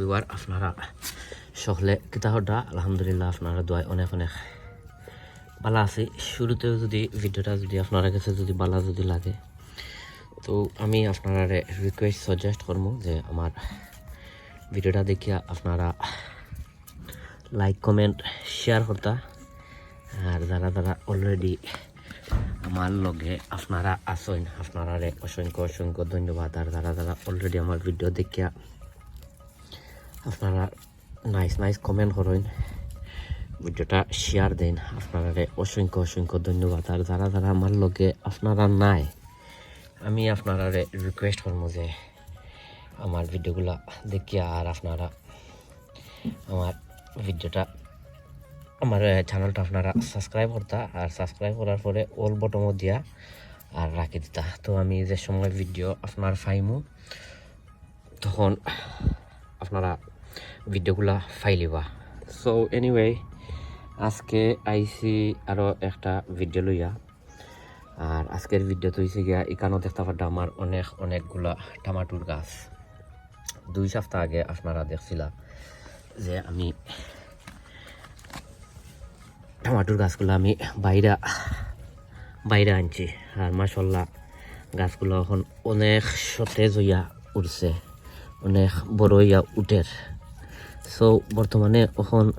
রবিবার আপনারা সকলে কিতা হড্ডা আলহামদুলিল্লাহ আপনারা দোয়ায় অনেক অনেক ভালো আছে। শুরুতেও যদি ভিডিওটা যদি আপনারা কাছে যদি ভালো যদি লাগে, তো আমি আপনারা রিকোয়েস্ট সাজেস্ট করব যে আমার ভিডিওটা দেখিয়া আপনারা লাইক কমেন্ট শেয়ার করতা। আর যারা যারা অলরেডি আমার লগে আপনারা আসেন আপনারা অসংখ্য অসংখ্য ধন্যবাদ। আর যারা যারা অলরেডি আমার ভিডিও দেখিয়া আপনারা নাইস নাইস কমেন্ট করেন। ভিডিওটা শেয়ার দেন। আপনারা অসংখ্য অসংখ্য ধন্যবাদ। আর যারা যারা আমার লগে আপনারা নাই, আমি আপনারা রিকোয়েস্ট করব যে আমার ভিডিওগুলো দেখিয়া আর আপনারা আমার ভিডিওটা, আমার চ্যানেলটা আপনারা সাবস্ক্রাইব করতা। আর সাবস্ক্রাইব করার পরে অল বটমও দিয়া আর রাখি দিতা। তো আমি যে সময় ভিডিও আপনার ফাইমু তখন আপনারা ভিডিওগুলা ফাইলিবা। সো এনিওয়ে আজকে আইসি আরও একটা ভিডিও লইয়া। আর আজকের ভিডিও তো হয়েছে গিয়া, এখানেও দেখতে পারতাম আমার অনেক, অনেকগুলা টমাটোর গাছ। দুই সপ্তাহ আগে আপনারা দেখছিলা যে আমি টমাটোর গাছগুলো আমি বাইরে বাইরে আনছি। আর মাসাল্লাহ গাছগুলো এখন অনেক সতেজ হইয়া উঠছে, অনেক বড় হইয়া উঠের। সো বর্তমানে এখন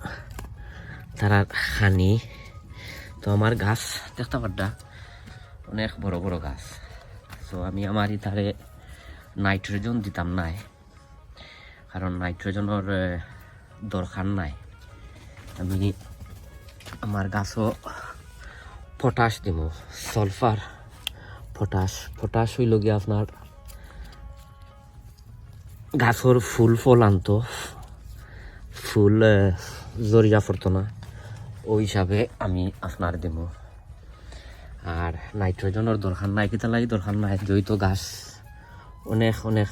তারা খানি। তো আমার গাছ, দেখতে পারটা অনেক বড় বড় গাছ। সো আমি আমার ইতারে নাইট্রোজেন দিতাম নাই। কারণ নাইট্রোজেনের দরকার নাই। আমি আমার গাছও পটাশ দিব। সলফার পটাশ। পটাশ হইল গিয়ে আপনার গাছর ফুল ফল আনতো ফুল জরিয়া পড়তো না ওই হিসাবে আমি আপনার দিব। আর নাইট্রোজেনের দরকার নাই, কিতা লাগে দরকার নাই যেহেতু গাছ অনেক অনেক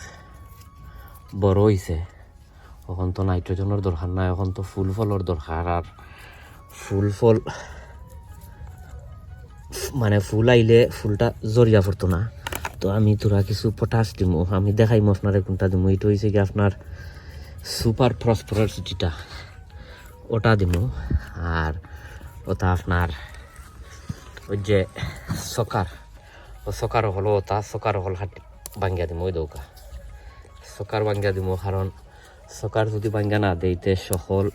বড় হয়েছে এখন তো নাইট্রোজেনের দরকার নাই, এখন তো ফুল ফলর দরকার। আর ফুল ফল মানে ফুল আইলে ফুলটা জরিয়া পড়তো না তো আমি তোরা কিছু পটাশ দিমু, আমি দেখাইমু আপনার কোনটা দিমু। এটা হয়েছে কি আপনার সুপার ফসফরাস যেটা ওটা দিমু, আর ওটা আপনার ওই যে সকার, ও সকার হলো ওটা, সকার হল হাট বাঙ্গিয়া দিমু ওই দৌকা। সকার বাঙ্গিয়া দিমু, কারণ সকার যদি বাঙ্গিয়া না দেইতে সকল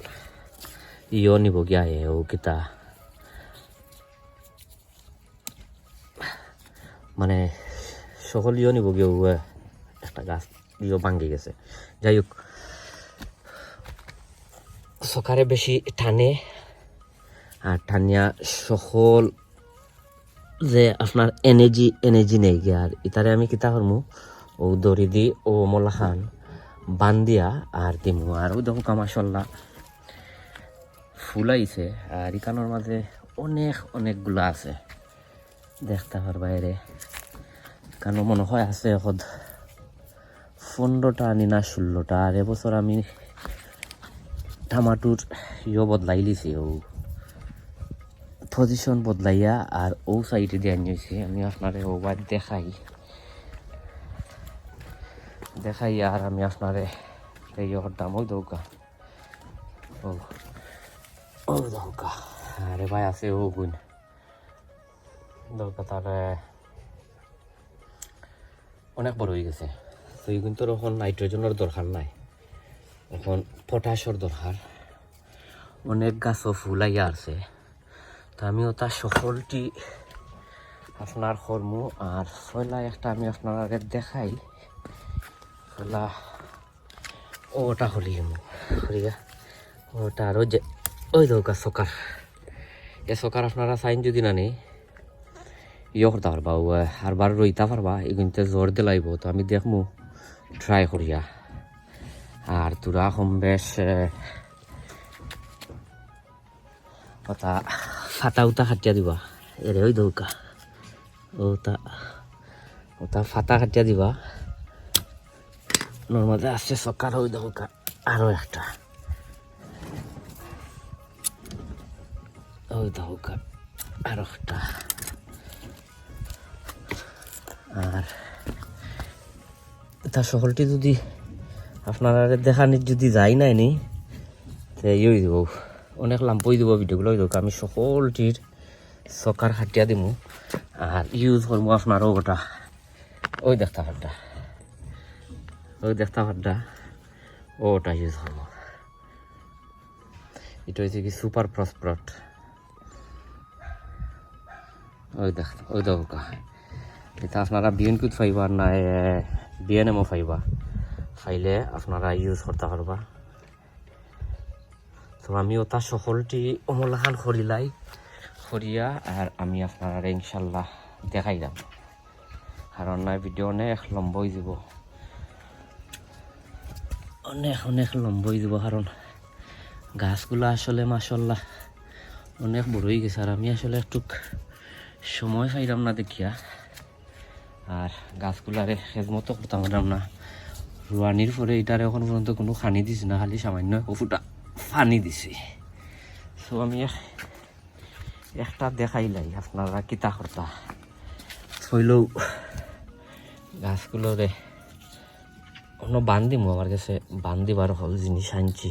ইও নিব গিয়া এ ও কিতা। মানে সকল ইও নিব গিয়ে একটা গাছ ইও ভাঙ্গি গেছে। যাই হোক সকারে বেশি টানে। আর টানিয়া সকল যে আপনার এনার্জি এনার্জি নেই গিয়া। আর ইতারে আমি কিতা করমু ও দড়ি দি ও মলা খান বান্দিয়া আর দিমু। আর ও দেখো কামাশাল্লাহ ফুল আইছে আর ইকানোর মাঝে অনেক অনেকগুলো আছে। দেখতে পার বাইরে কেন মনে হয় আছে এখন পনেরোটা আনি না ষোলোটা আর এবছর আমি টামাটোর ইয়ে বদলাই লিছি ও পজিশন বদলাইয়া আর ও সাইডে দিয়ে আনিয়েছি আমি আপনারে ও বাদ দেখাই। দেখাই আর আমি আপনারে এই দাম ওই দৌকা। ও ও দৌকা। আরে ভাই, আছে ও গুণ। দৌকা তার অনেক বড় হয়ে গেছে। তো এই কিন্তু এখন নাইট্রোজেনের দরকার নাই। এখন পটাশর দরকার অনেক গাছও ফুল আইয়া আছে তো আমিও তার সকলটি আপনার কর্ম আর পয়লা একটা আমি আপনার আগে দেখাই। পয়লা ওটা হলি হরিয়া ওটা আরও যে ওই দৌকা সকার এ সকার আপনারা সাইন যদি না নেই ইয়ে করতে পারবা আর বার রইতে পারবা এগুলিতে জোর দিলাইব। তো আমি দেখমু ট্রাই করিয়া আর তোরা কম বেশ ফাটা উতা খাটিয়া দিবা এরে ওই দৌকা ওটা ওটা ফাটা খাটিয়া দিবা নর্মালি আসছে সকার ওই দৌকা আরও একটা ওই দৌকা আরও একটা আর তা সকলটি যদি আপনারা দেখানি যদি যাই নাই নি, তে ইয়ে দিব অনেক লাম্পই দিব ভিডিওগুলো দিব আমি সকলটির সকার হাটিয়া দিমু। আর ইউজ করব আপনারও ওটা ওই দেখতা ফাড্ডা ওই দেখতা ফাড্ডা ওটা ইউজ করব এটা হচ্ছে কি সুপার প্রসপ্রট ওই দেখ ওই দেখো এটা আপনারা বিএনকুত ফাইবা না বিএনএমও ফাইবা। ফাইলে আপনারা ইউজ করতে পারবা। তো আমি ওটা সকলটি অমলাখান খরিলাই খরিয়া আর আমি আপনারা ইনশাল্লাহ দেখাইলাম কারণ না ভিডিও অনেক লম্বই যাব অনেক অনেক লম্বই যাব কারণ গাছগুলো আসলে মাসাল্লাহ অনেক বড় হয়ে গেছে। আর আমি আসলে একটু সময় পাইলাম না দেখিয়া। আর গাছগুলারে খেজমতো করতাম না। রোয়ানির পরে এটার এখন পর্যন্ত কোনো খানি দিছি না, খালি সামান্য ফুটা পানি দিছি। সো আমি এক- একটা দেখাইলাই আপনারা কিতা করতা হইলেও গাছগুলোরে অন্য বান দিমু আমার কাছে বান দিবার হল জিনিস আনছি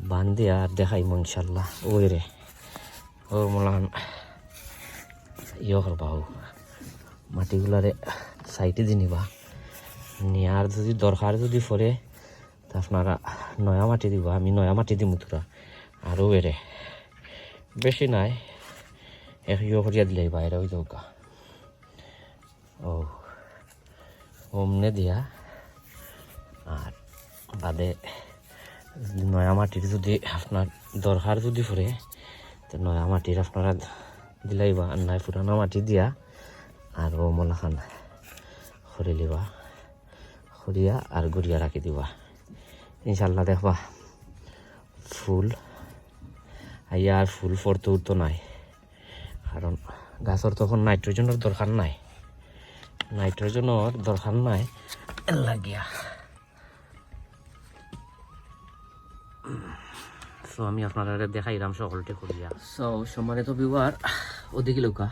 বান দিয়ে আর দেখাইমু ইনশাল্লাহ ওই রে ও মোলান ইয়ে করবা মাটিগুলারে সাইডে দি নিয়ার যদি দরকার যদি পড়ে তা আপনারা নয়া মাটি দিব, আমি নয়া মাটি দিম তোরা আরও এরে বেশি নাই, এক ইয়ে করিয়া দিলে বাইরে ওই দৌকা ও অমনে দিয়া। আর বাদে নয়া মাটির যদি আপনার দরকার যদি পড়ে তো নয়া মাটির আপনারা দিলাইবা আর নাই পুরানো মাটি দিয়া আর মলাখান খরি লিবা। খরিয়া আর গড়িয়া রাখি দিবা। ইনশাল্লাহ দেখবা, ফুল আর ফুল ফরতে উঠতো নাই। কারণ গাছের তখন নাইট্রোজেনের দরকার নাই। নাইট্রোজেনের দরকার নাই লাগিয়া। সো আমি আপনারা দেখাইলাম সকলটি করিয়া সো সম্মানিত বিবার ওদিকে লোকা।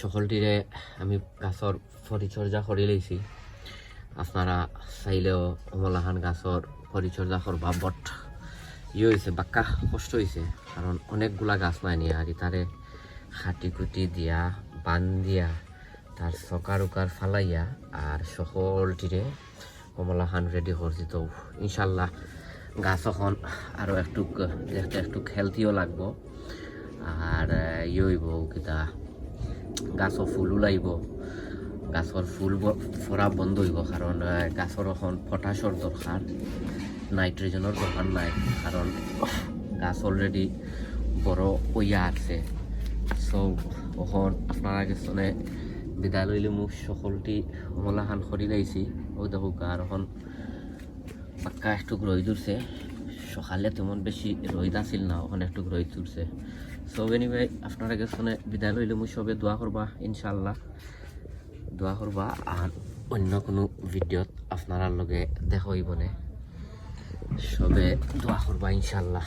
সকলটিরে আমি গাছর পরিচর্যা করে লইছি। আপনারা চাইলেও অমলাহান গাছর পরিচর্যা করবা বট ইয়ে হয়েছে বাক্কা কষ্ট হয়েছে কারণ অনেকগুলা গাছ নাই নিয়ে আর তারে খাটি কুটি দিয়া, বান দিয়া তার সকার উকার ফালাইয়া আর সকলটিরে কমলাহান রেডি করছি তো ইনশাল্লাহ গাছ এখন আরও একটু দেখতে একটু হেলথিও লাগবো আর ইয়ে হইব কিতা গাছৰ ফুল ওলাইব গাছৰ ফুল ফৰা বন্ধ হইব, কাৰণ গাছৰ এখন পটাছৰ দৰকাৰ, নাইট্ৰজেনৰ দৰকাৰ নাই, কাৰণ গাছ অলৰেডি বড় কইয়া আছে। চ' অখন আপনারা কিছুনে বিদায় লইলে মোক সকলটি কমলাখান খৰি লাইছি ও দেখো আর এখন পাক্কা একটু রোদ উঠছে সকালে তেমন বেশি রোদ আছিল না ওখানে একটু রোদ উঠছে সো এনিওয়ে আপনারা গেছনে বিদায় লইলে মুই সবে দোয়া করবা ইনশাল্লাহ দোয়া করবা আর অন্য কোনো ভিডিওত আপনারা লগে দেখাইব হইবনে সবে দোয়া করবা ইনশাল্লাহ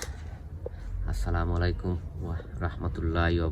আসসালামু আলাইকুম ওয়া রাহমাতুল্লাহি ওয়া